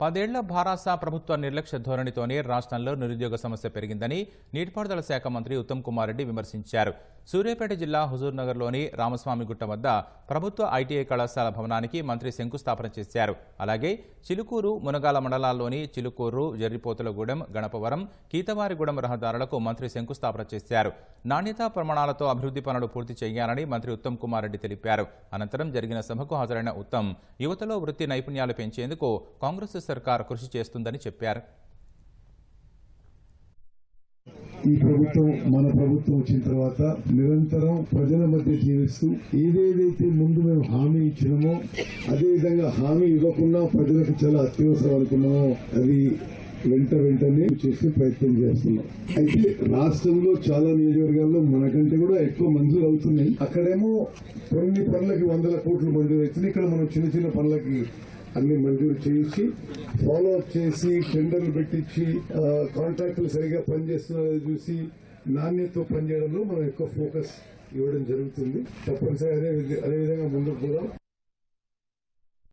పదేళ్ళ భారాస ప్రభుత్వ నిర్లక్ష్య ధోరణితోనే రాష్ట్రంలో నిరుద్యోగ సమస్య పెరిగిందని నీటిపారుదల శాఖ మంత్రి ఉత్తమ్ కుమార్ రెడ్డి విమర్శించారు. సూర్యాపేట జిల్లా హుజూర్నగర్లోని రామస్వామిగుట్ట వద్ద ప్రభుత్వ ఐటీఐ కళాశాల భవనానికి మంత్రి శంకుస్థాపన చేశారు. అలాగే చిలుకూరు మునగాల మండలాల్లోని చిలుకూరు జర్రిపోతులగూడెం గణపవరం కీతవారిగూడెం రహదారులకు మంత్రి శంకుస్థాపన చేశారు. నాణ్యతా ప్రమాణాలతో అభివృద్ధి పనులు పూర్తి చేయాలని మంత్రి ఉత్తమ్ కుమార్ రెడ్డి తెలిపారు. అనంతరం జరిగిన సభకు హాజరైన ఉత్తమ్ యువతలో వృత్తి నైపుణ్యాలు పెంచేందుకు కాంగ్రెస్ సర్కార్ కృషి చేస్తుందని చెప్పారు. ఈ ప్రభుత్వం మన ప్రభుత్వం వచ్చిన తర్వాత నిరంతరం ప్రజల మధ్య జీవిస్తూ ఏదేదైతే ముందు మేము హామీ ఇచ్చినామో అదే విధంగా హామీ ఇవ్వకుండా ప్రజలకు చాలా అత్యవసరం అనుకున్నామో అది వెంట వెంటనే చేసే ప్రయత్నం చేస్తున్నాం. అయితే రాష్ట్రంలో చాలా నియోజకవర్గాల్లో మనకంటే కూడా ఎక్కువ మంజూరు అవుతున్నాయి. అక్కడేమో కొన్ని పనులకి వందల కోట్లు మంజూరు అవుతుంది ఇక్కడ మనం చిన్న చిన్న పనులకి అన్ని మంజూరు చేయించి ఫాలో అప్ చేసి టెండర్లు పెట్టించి కాంట్రాక్టులు సరిగా పనిచేస్తున్నారో చూసి నాణ్యతతో పనిచేయడంలో మనం ఎక్కువ ఫోకస్ ఇవ్వడం జరుగుతుంది. తప్పనిసరి అదే అదేవిధంగా అదే విధంగా ముందుకు పోదాం.